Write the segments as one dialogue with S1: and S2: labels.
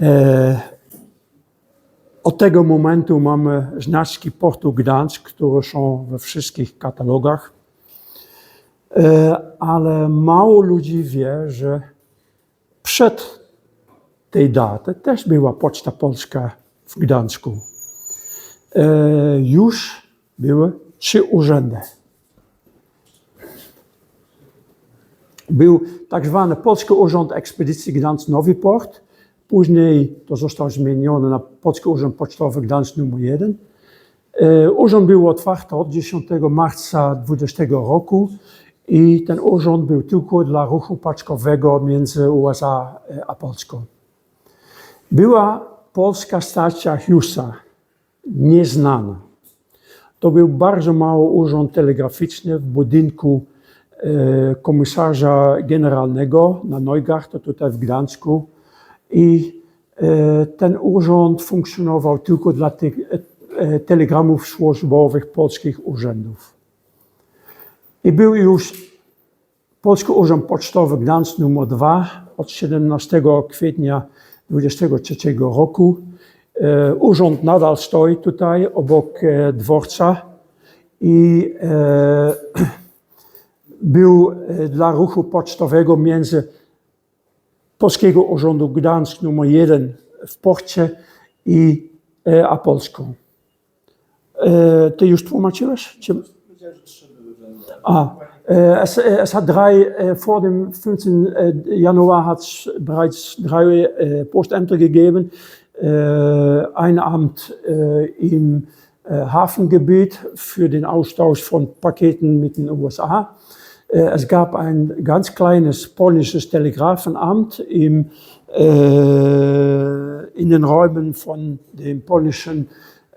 S1: E, od tego momentu mamy znaczki portu Gdańsk, które są we wszystkich katalogach. E, ale mało ludzi wie, że przed tej daty też była Poczta Polska w Gdańsku. E, już były trzy urzędy. Był tak zwany Polski Urząd Ekspedycji Gdańsk-Nowy Port. Później to zostało zmienione na Polski Urząd Pocztowy Gdańsk nr 1. E, Urząd był otwarty od 10 marca 2020 roku i ten urząd był tylko dla ruchu paczkowego między USA a Polską. Była polska stacja Hughesa, nieznana. To był bardzo mały urząd telegraficzny w budynku e, komisarza generalnego na Neugarth, tutaj w Gdańsku. I e, ten urząd funkcjonował tylko dla tych e, telegramów służbowych polskich urzędów. I był już Polski Urząd Pocztowy Gdańsk nr 2 od 17 kwietnia 2023 roku. E, Urząd nadal stoi tutaj obok e, dworca i e, był e, dla ruchu pocztowego między Polskiego Urzędu Gdańsk nr 1 w porcie i e, a Polską. E, Ty już tłumaczyłeś? Czy... Äh, es, es hat drei, äh, vor dem 15. äh, Januar hat es bereits drei äh, Postämter gegeben. Ein Amt im Hafengebiet für den Austausch von Paketen mit den USA. Äh, es gab ein ganz kleines polnisches Telegrafenamt im, äh, in den Räumen von dem polnischen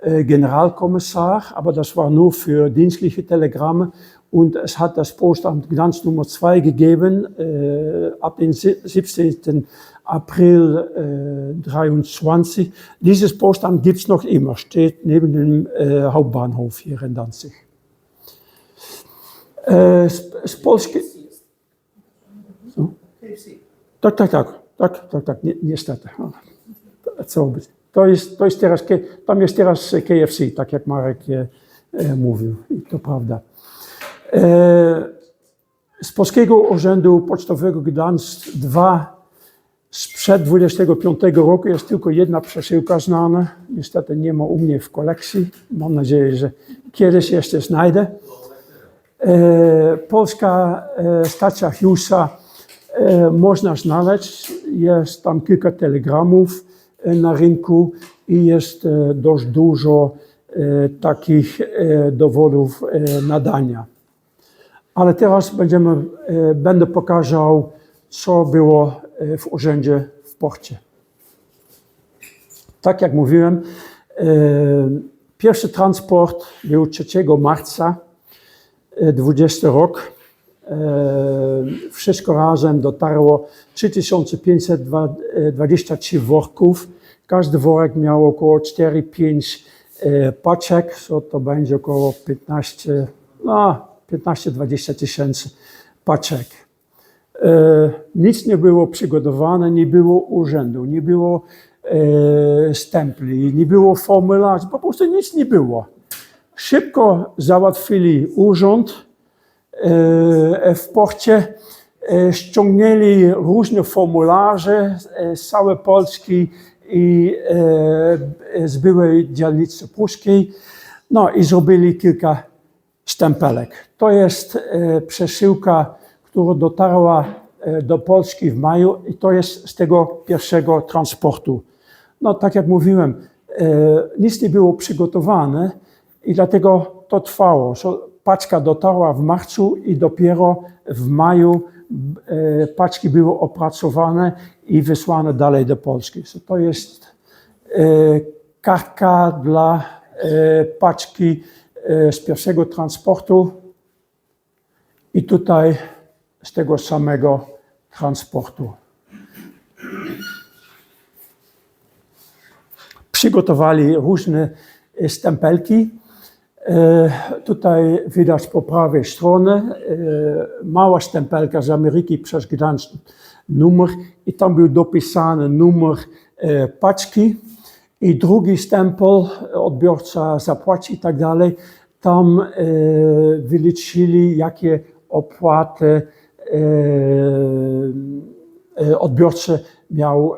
S1: äh, Generalkommissar, aber das war nur für dienstliche Telegramme. Und es hat das Postamt Gdansk Nummer 2 gegeben, äh, ab dem 17. April äh, 23. Dieses Postamt gibt es noch immer, steht neben dem äh, Hauptbahnhof hier in Danzig. Äh, z, z Polski... Tak, tak, tak, tak, tak, tak, ni niestety. Co być? To jest, to jest teraz, tam jest teraz KFC, tak jak Marek e, e, mówił, i to prawda. E, Z Polskiego Urzędu Pocztowego Gdańsk 2 sprzed 25 roku jest tylko jedna przesyłka znana. Niestety nie ma u mnie w kolekcji. Mam nadzieję, że kiedyś jeszcze znajdę. E, Polska e, stacja Hughesa e, można znaleźć. Jest tam kilka telegramów na rynku i jest dość dużo takich dowodów nadania. Ale teraz będziemy, będę pokazał, co było w urzędzie w porcie. Tak jak mówiłem, pierwszy transport był 3 marca 20 rok. E, Wszystko razem dotarło 3523 worków. Każdy worek miał około 4-5 e, paczek, co to będzie około 15, no, 15-20 tysięcy paczek. E, Nic nie było przygotowane, nie było urzędu, nie było e, stempli, nie było formularzy, po prostu nic nie było. Szybko załatwili urząd e, w porcie, e, ściągnęli różne formularze e, z całej Polski i e, z byłej dzielnicy pruskiej, no i zrobili kilka stempelek. To jest e, przesyłka, która dotarła e, do Polski w maju i to jest z tego pierwszego transportu. No tak jak mówiłem, e, nic nie było przygotowane i dlatego to trwało. Paczka dotarła w marcu i dopiero w maju e, paczki były opracowane i wysłane dalej do Polski. To jest e, kartka dla e, paczki z pierwszego transportu i tutaj z tego samego transportu. Przygotowali różne stempelki. E, Tutaj widać po prawej stronie e, mała stempelka z Ameryki przez Gdańsk numer i tam był dopisany numer e, paczki i drugi stempel, odbiorca zapłaci i tak dalej. Tam wyliczyli, jakie opłaty odbiorca miał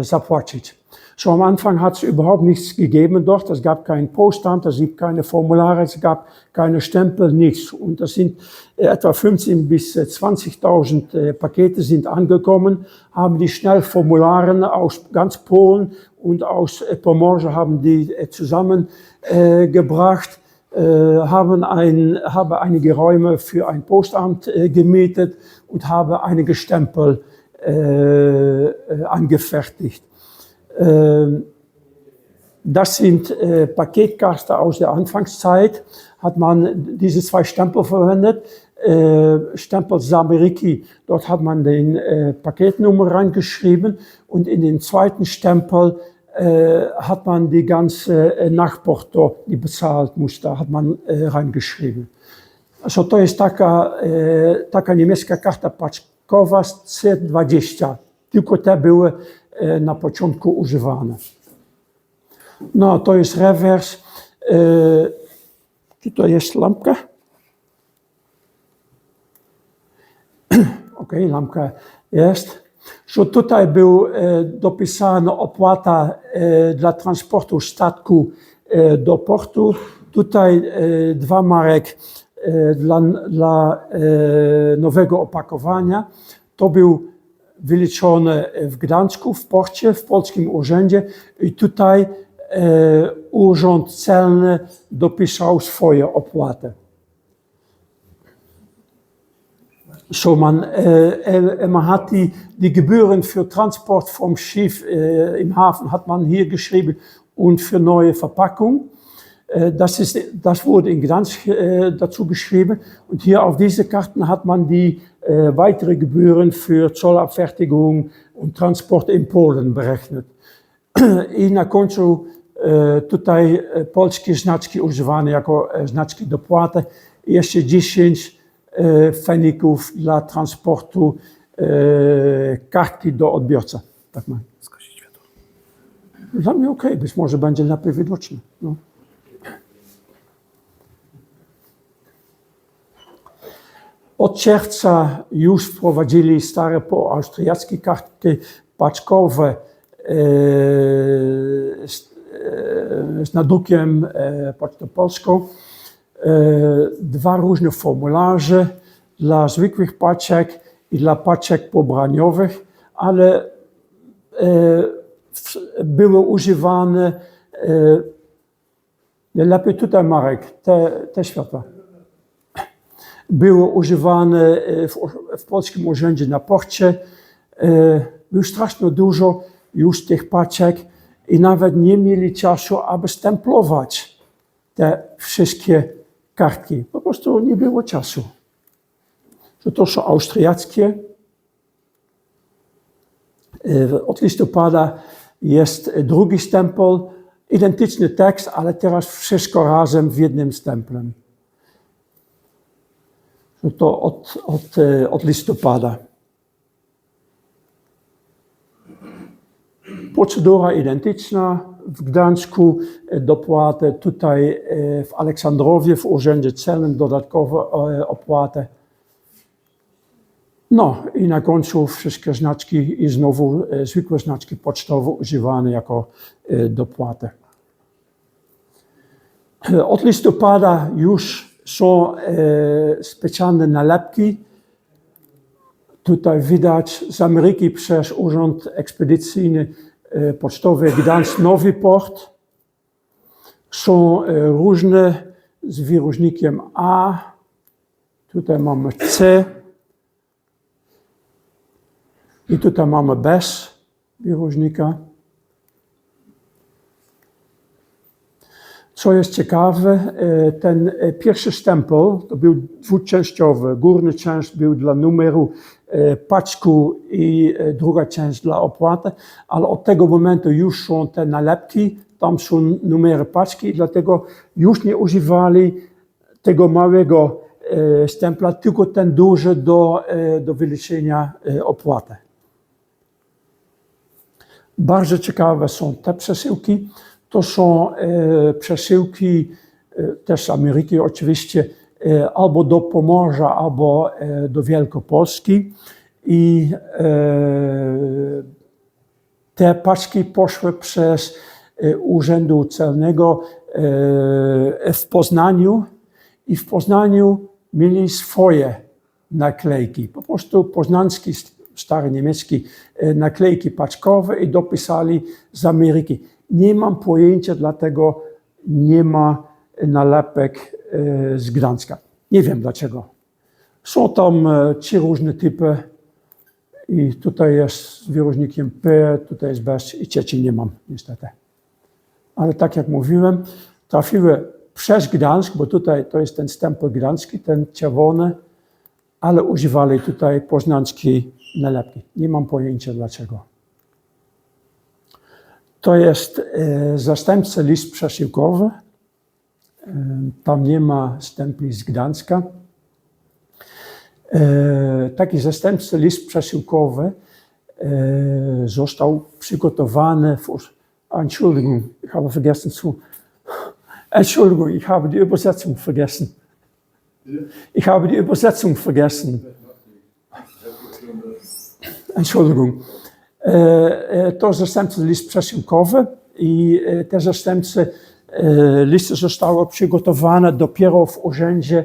S1: zapłacić. So am Anfang hat es überhaupt nichts gegeben dort. Es gab keinen Postamt, es gibt keine Formulare, es gab keine Stempel, nichts. Und das sind äh, etwa 15 bis äh, 20.000 äh, Pakete sind angekommen, haben die schnell Formulare aus ganz Polen und aus äh, Pomorze haben die äh, zusammengebracht. Äh, haben ein, habe einige Räume für ein Postamt äh, gemietet und habe einige Stempel äh, äh, angefertigt. Ähm, Das sind äh, Paketkasten aus der Anfangszeit. Hat man diese zwei Stempel verwendet. Äh, Stempel Sameriki, dort hat man den äh, Paketnummer reingeschrieben und in den zweiten Stempel äh, hat man die ganze äh, Nachporto, die bezahlt musste, hat man äh, reingeschrieben. So to jest taka, e, taka niemiecka karta paczkowa z C20. Tylko te były na początku używane. No, to jest rewers. E, tutaj jest lampka. Ok, lampka jest. So tutaj był e, dopisana opłata e, dla transportu statku e, do portu. Tutaj e, dwa marek e, dla, dla e, nowego opakowania. To był wyliczony w Gdańsku, w porcie, w polskim urzędzie i tutaj e, urząd celny dopisał swoje opłaty. So man, äh, man hat die, die Gebühren für Transport vom Schiff äh, im Hafen hat man hier geschrieben und für neue Verpackung. Äh, das, ist, das wurde in Gdansk äh, dazu geschrieben und hier auf diese Karten hat man die weitere Gebühren für Zollabfertigung und Transport in Polen berechnet. I na końcu e, tutaj e, polskie znaczki używane jako znaczki dopłaty. Jeszcze 10 e, feników dla transportu kartki do odbiorcy. Tak ma. Dla mnie okej, być może będzie lepiej widoczne. No. Od czerwca już wprowadzili stare austriackie kartki paczkowe e, z, e, z nadrukiem e, Pocztą Polską. Dwa różne formularze dla zwykłych paczek i dla paczek pobraniowych, ale były używane lepiej tutaj Marek, te, te światła. Były używane e, w, w polskim urzędzie na porcie. E, Było strasznie dużo już tych paczek i nawet nie mieli czasu, aby stemplować te wszystkie kartki. Po prostu nie było czasu. Że to są austriackie. E, Od listopada jest drugi stempel, identyczny tekst, ale teraz wszystko razem w jednym stemplem. To od, od, e, od listopada. Procedura identyczna w Gdańsku, e, dopłaty tutaj e, w Aleksandrowie w Urzędzie Celnym dodatkowe opłaty. No i na końcu wszystkie znaczki i znowu zwykłe znaczki pocztowe używane jako dopłaty. Od listopada już są e, specjalne nalepki. Tutaj widać z Ameryki przez Urząd Ekspedycyjny e, Pocztowy Gdańsk Nowy Port. Są e, różne z wyróżnikiem A. Tutaj mamy C. I tutaj mamy bez wyróżnika. Co jest ciekawe, e, ten e, pierwszy stempel to był dwuczęściowy. Górny część był dla numeru e, paczku i druga część dla opłaty, ale od tego momentu już są te nalepki tam są numery paczki dlatego już nie używali tego małego stempla, tylko ten duży do, do wyliczenia opłaty. Bardzo ciekawe są te przesyłki. To są e, przesyłki e, też z Ameryki oczywiście, e, albo do Pomorza, albo do Wielkopolski. I te paczki poszły przez Urzędu Celnego w Poznaniu i w Poznaniu mieli swoje naklejki. Po prostu poznański, stary niemiecki naklejki paczkowe i dopisali z Ameryki. Nie mam pojęcia, dlatego nie ma nalepek e, z Gdańska. Nie wiem dlaczego. Są tam e, trzy różne typy i tutaj jest z wyróżnikiem P, tutaj jest bez i trzeci nie mam niestety. Ale tak jak mówiłem, trafiły przez Gdańsk, bo tutaj to jest ten stempel gdański, ten czerwony, ale używali tutaj poznańskiej nalepki. Nie mam pojęcia dlaczego. To jest e, zastępca list przesyłkowy. E, tam nie ma stempli z Gdańska. E, taki zastępca list przesyłkowy został przygotowany. W, Entschuldigung, ich habe vergessen zu. Entschuldigung, ich habe die Übersetzung vergessen. Ich habe die Übersetzung vergessen. Entschuldigung. E, e, To zastępcy list przesyłkowy i e, te zastępcy listy zostały przygotowane dopiero w urzędzie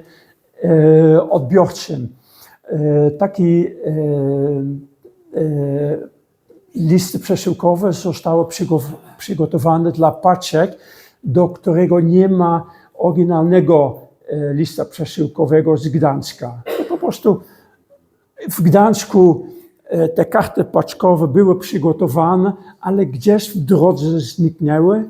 S1: odbiorczym. Taki listy przesyłkowe zostały przygo- przygotowane dla paczek, do którego nie ma oryginalnego lista przesyłkowego z Gdańska. Po prostu w Gdańsku te karty paczkowe były przygotowane, ale gdzieś w drodze zniknęły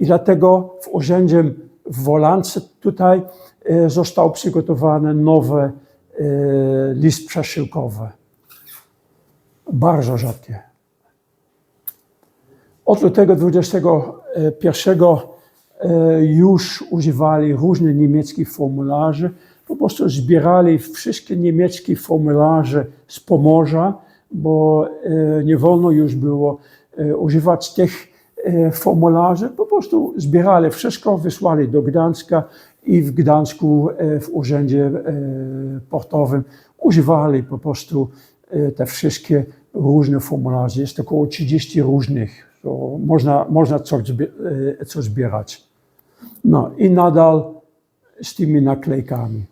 S1: i dlatego w urzędzie w Wolance tutaj e, został przygotowany nowy e, list przesyłkowy. Bardzo rzadkie. Od lutego 21 e, już używali różnych niemieckich formularzy. Po prostu zbierali wszystkie niemieckie formularze z Pomorza, bo e, nie wolno już było e, używać tych e, formularzy. Po prostu zbierali wszystko, wysłali do Gdańska i w Gdańsku w urzędzie portowym używali po prostu te wszystkie różne formularze. Jest około 30 różnych. So, można, można coś, coś zbierać. No i nadal z tymi naklejkami.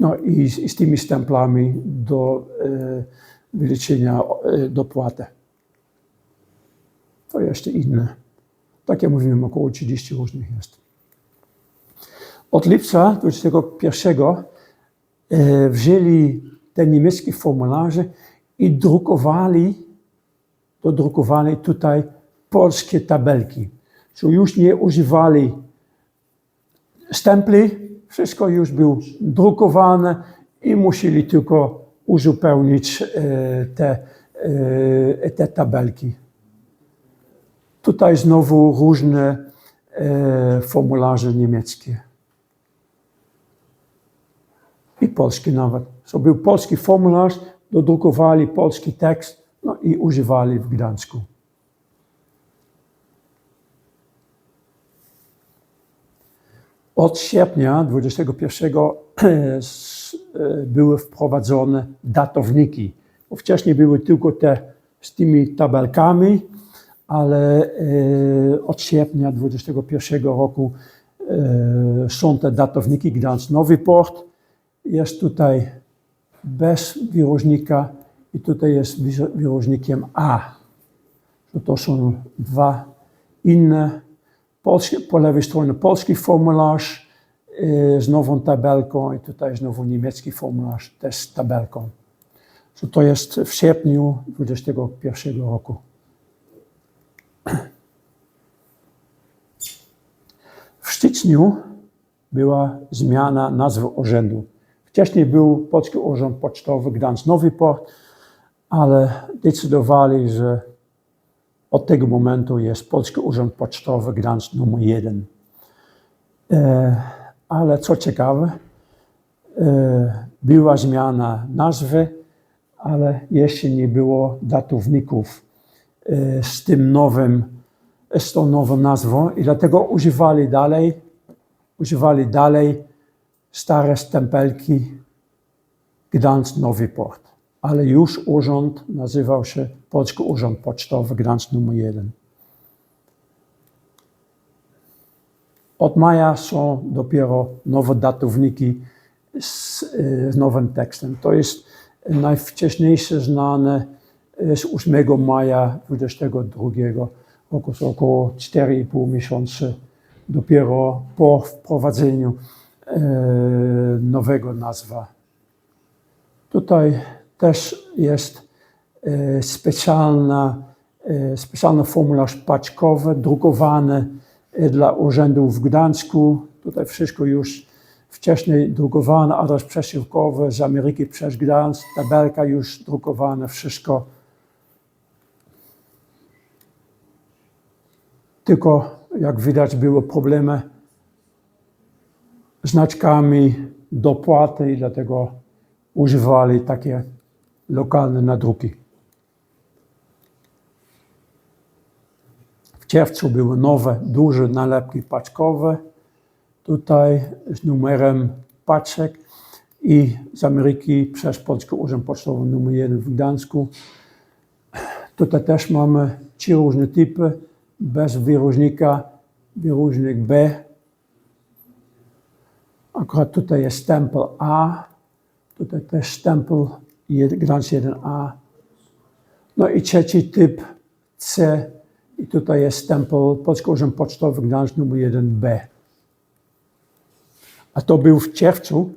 S1: No i z, z tymi stemplami do e, wyliczenia e, dopłaty. To jeszcze inne. Tak jak mówiłem, około 30 różnych jest. Od lipca 21 e, wzięli te niemieckie formularze i drukowali, dodrukowali tutaj polskie tabelki. So już nie używali stempli, wszystko już było drukowane i musieli tylko uzupełnić e, te, e, te tabelki. Tutaj znowu różne e, formularze niemieckie. I polskie nawet. So był polski formularz, dodrukowali polski tekst no i używali w Gdańsku. Od sierpnia 21 s- e, były wprowadzone datowniki. Wcześniej były tylko te z tymi tabelkami, ale e, od sierpnia 21 roku e, są te datowniki Gdańsk Nowy Port. Jest tutaj bez wyróżnika i tutaj jest wyróżnikiem A. To są dwa inne. Polski, po lewej stronie polski formularz e, z nową tabelką i tutaj znowu niemiecki formularz też z tabelką. So to jest w sierpniu 2021 roku. W styczniu była zmiana nazwy urzędu. Wcześniej był Polski Urząd Pocztowy Gdańsk Nowy Port, ale decydowali, że od tego momentu jest Polski Urząd Pocztowy Gdańsk numer jeden. E, ale co ciekawe, e, była zmiana nazwy, ale jeszcze nie było datowników e, z tym nowym, z tą nową nazwą i dlatego używali dalej, używali dalej stare stempelki Gdańsk Nowy Port. Ale już urząd nazywał się Polski Urząd Pocztowy Gdańsk numer 1. Od maja są dopiero nowe datowniki z, e, z nowym tekstem. To jest najwcześniejsze znane e, z 8 maja 2022 roku, z około 4,5 miesiąca dopiero po wprowadzeniu e, nowego nazwa. Tutaj też jest specjalna, e, specjalny formularz paczkowy drukowany e, dla urzędów w Gdańsku. Tutaj wszystko już wcześniej drukowane, adres przesyłkowy z Ameryki przez Gdańsk, tabelka już drukowana, wszystko. Tylko jak widać były problemy znaczkami dopłaty i dlatego używali takie lokalne nadruki. W czerwcu były nowe, duże nalepki paczkowe, tutaj z numerem paczek i z Ameryki przez Polski Urząd Pocztowy numer 1 w Gdańsku. Tutaj też mamy trzy różne typy, bez wyróżnika, wyróżnik B. Akurat tutaj jest stempel A, tutaj też stempel Gdańsk 1A. No i trzeci typ C i tutaj jest stempel Polski Urząd Pocztowy Gdańsk numer 1B. A to był w czerwcu,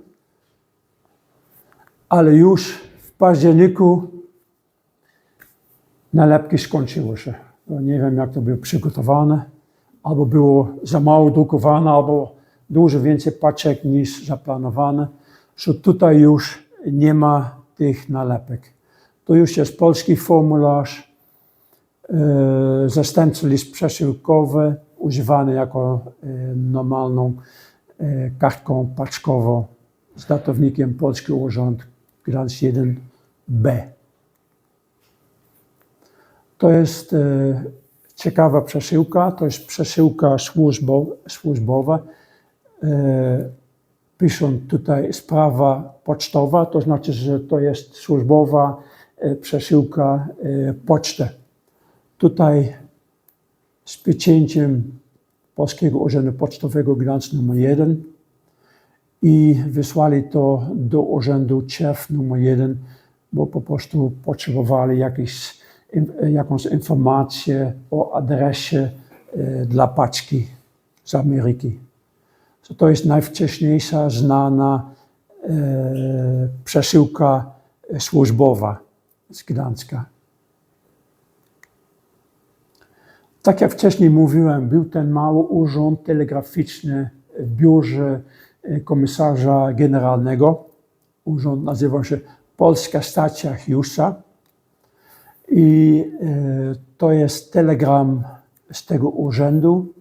S1: ale już w październiku nalepki skończyły się. No nie wiem, jak to było przygotowane. Albo było za mało drukowane, albo dużo więcej paczek niż zaplanowane. Że tutaj już nie ma tych nalepek. To już jest polski formularz, zastępczy list przesyłkowy, używany jako e, normalną e, kartką paczkową z datownikiem Polski Urząd Gdańsk 1B. To jest e, ciekawa przesyłka, to jest przesyłka służbo, służbowa. E, piszą tutaj sprawa pocztowa, to znaczy, że to jest służbowa e, przesyłka e, poczty. Tutaj z pieczęciem Polskiego Urzędu Pocztowego Gdańsk numer 1 i wysłali to do Urzędu CZEF numer 1, bo po prostu potrzebowali jakieś, jakąś informację o adresie e, dla paczki z Ameryki. So to jest najwcześniejsza znana e, przesyłka służbowa z Gdańska. Tak jak wcześniej mówiłem, był ten mały urząd telegraficzny w biurze e, komisarza generalnego. Urząd nazywał się Polska Stacja Hiusa. I e, to jest telegram z tego urzędu.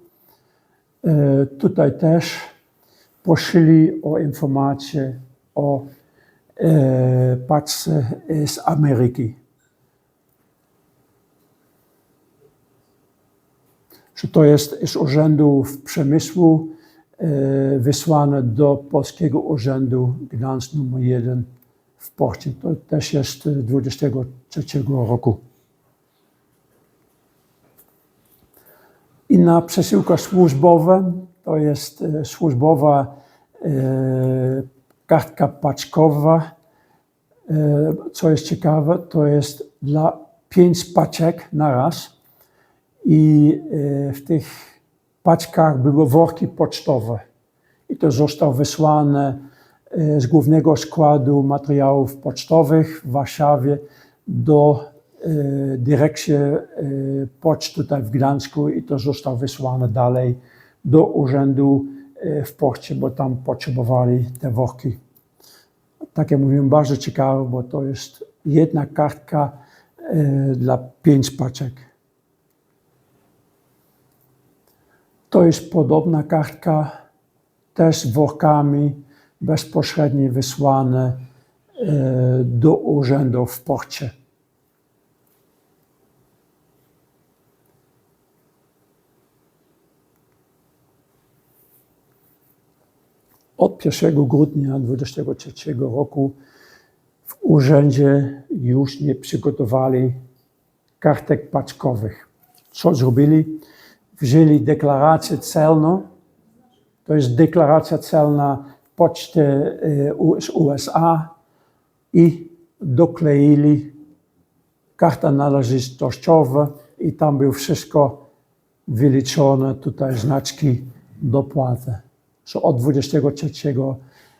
S1: E, tutaj też prosili o informacje o paczce z Ameryki. Że to jest z Urzędu w Przemysłu e, wysłane do Polskiego Urzędu Gdańsk nr 1 w porcie. To też jest 23 roku. Inna przesyłka służbowa to jest e, służbowa e, kartka paczkowa. Co jest ciekawe, to jest dla pięć paczek na raz i w tych paczkach były worki pocztowe. I to zostało wysłane z głównego składu materiałów pocztowych w Warszawie do dyrekcji poczty tutaj w Gdańsku i to zostało wysłane dalej do urzędu e, w porcie, bo tam potrzebowali te worki. Tak jak mówiłem, bardzo ciekawe, bo to jest jedna kartka e, dla pięć paczek. To jest podobna kartka, też workami bezpośrednio wysłane e, do urzędu w porcie. Od 1 grudnia 2023 roku w urzędzie już nie przygotowali kartek paczkowych. Co zrobili? Wzięli deklarację celną, to jest deklaracja celna poczty z USA i dokleili karta należytościowa i tam było wszystko wyliczone, tutaj znaczki dopłaty. So od 23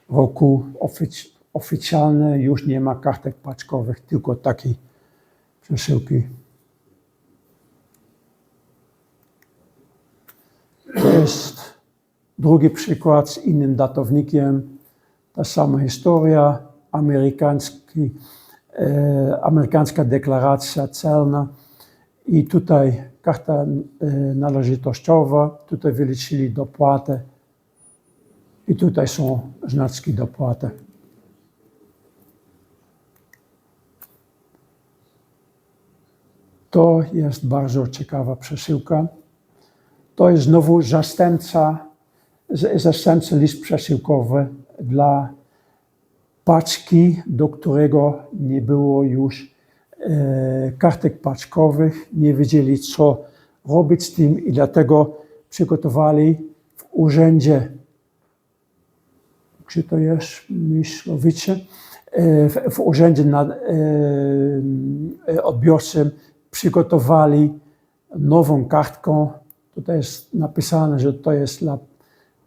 S1: roku ofic- oficjalnie już nie ma kartek paczkowych, tylko takie przesyłki. To jest drugi przykład z innym datownikiem. Ta sama historia, amerykański, e, amerykańska deklaracja celna i tutaj karta e, należytościowa, tutaj wyliczyli dopłatę i tutaj są znaczki dopłaty. To jest bardzo ciekawa przesyłka. To jest znowu zastępca, zastępca list przesyłkowy dla paczki, do którego nie było już e, kartek paczkowych. Nie wiedzieli, co robić z tym i dlatego przygotowali w urzędzie, gdzie to jest, Myślowice, e, w, w urzędzie nad, e, e, odbiorcem przygotowali nową kartkę. Tutaj jest napisane, że to jest dla,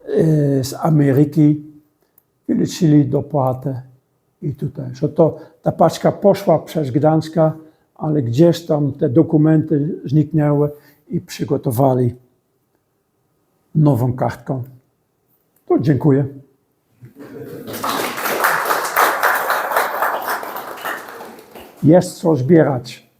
S1: e, z Ameryki. Wyliczyli dopłatę i tutaj. Że to, ta paczka poszła przez Gdańska, ale gdzieś tam te dokumenty zniknęły i przygotowali nową kartkę. To dziękuję. Jest co zbierać.